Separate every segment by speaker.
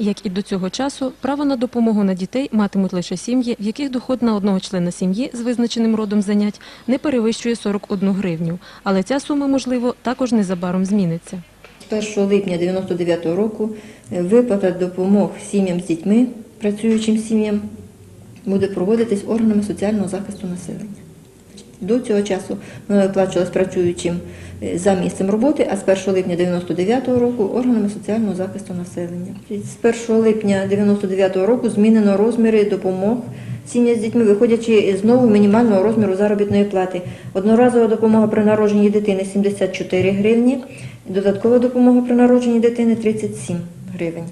Speaker 1: Як і до цього часу, право на допомогу на дітей матимуть лише сім'ї, в яких доход на одного члена сім'ї з визначеним родом занять не перевищує 41 гривню. Але ця сума, можливо, також незабаром зміниться.
Speaker 2: З 1 липня 99 року е, виплата допомог сім'ям з дітьми, працюючим сім'ям, буде проводитись органами соціального захисту населення. До цього часу вона виплачувалась працюючим е, за місцем роботи, а з 1 липня 99 року органами соціального захисту населення. З 1 липня 99 року змінено розміри допомог сім'ям з дітьми, виходячи з нового мінімального розміру заробітної плати. Одноразова допомога при народженні дитини 74 гривні, додаткова допомога при народженні дитини 37 гривень.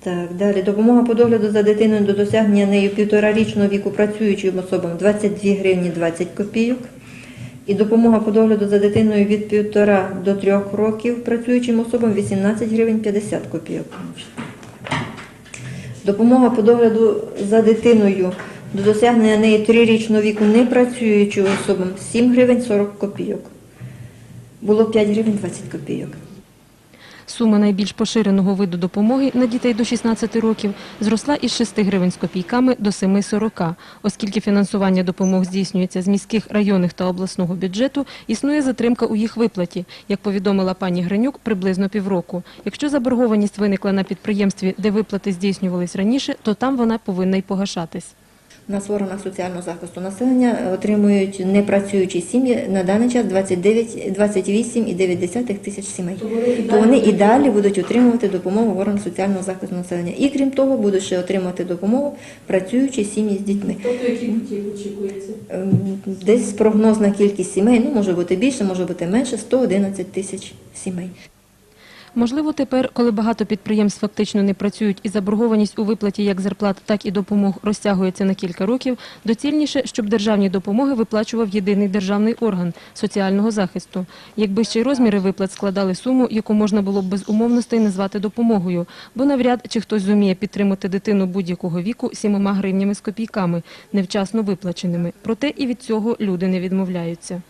Speaker 2: Так, далі допомога по догляду за дитиною до досягнення нею півторарічного віку працюючим особам 22 гривні 20 копійок. І допомога по догляду за дитиною від півтора до трьох років працюючим особам 18 гривень 50 копійок. Допомога по догляду за дитиною до досягнення неї трирічного віку не працюючим особам 7 гривень 40 копійок. Було 5 гривень 20 копійок.
Speaker 1: Сума найбільш поширеного виду допомоги на дітей до 16 років зросла із 6 гривень з копійками до 7,40. Оскільки фінансування допомог здійснюється з міських, районних та обласного бюджету, існує затримка у їх виплаті, як повідомила пані Гринюк, приблизно півроку. Якщо заборгованість виникла на підприємстві, де виплати здійснювались раніше, то там вона повинна й погашатись.
Speaker 2: В органах соціального захисту населення отримують непрацюючі сім'ї на даний час 29, 28,9 тисяч сімей. То вони і далі будуть отримувати допомогу в органах соціального захисту населення. І крім того, будуть ще отримувати допомогу працюючі сім'ї з дітьми.
Speaker 3: Тобто які путі очікується?
Speaker 2: Ем, Десь прогнозна кількість сімей, ну може бути більше, може бути менше, 111 тисяч сімей.
Speaker 1: Можливо, тепер, коли багато підприємств фактично не працюють і заборгованість у виплаті як зарплат, так і допомог розтягується на кілька років, доцільніше, щоб державні допомоги виплачував єдиний державний орган соціального захисту. Якби ще й розміри виплат складали суму, яку можна було б без умовностей назвати допомогою, бо навряд чи хтось зуміє підтримати дитину будь-якого віку сімома гривнями з копійками, невчасно виплаченими. Проте і від цього люди не відмовляються.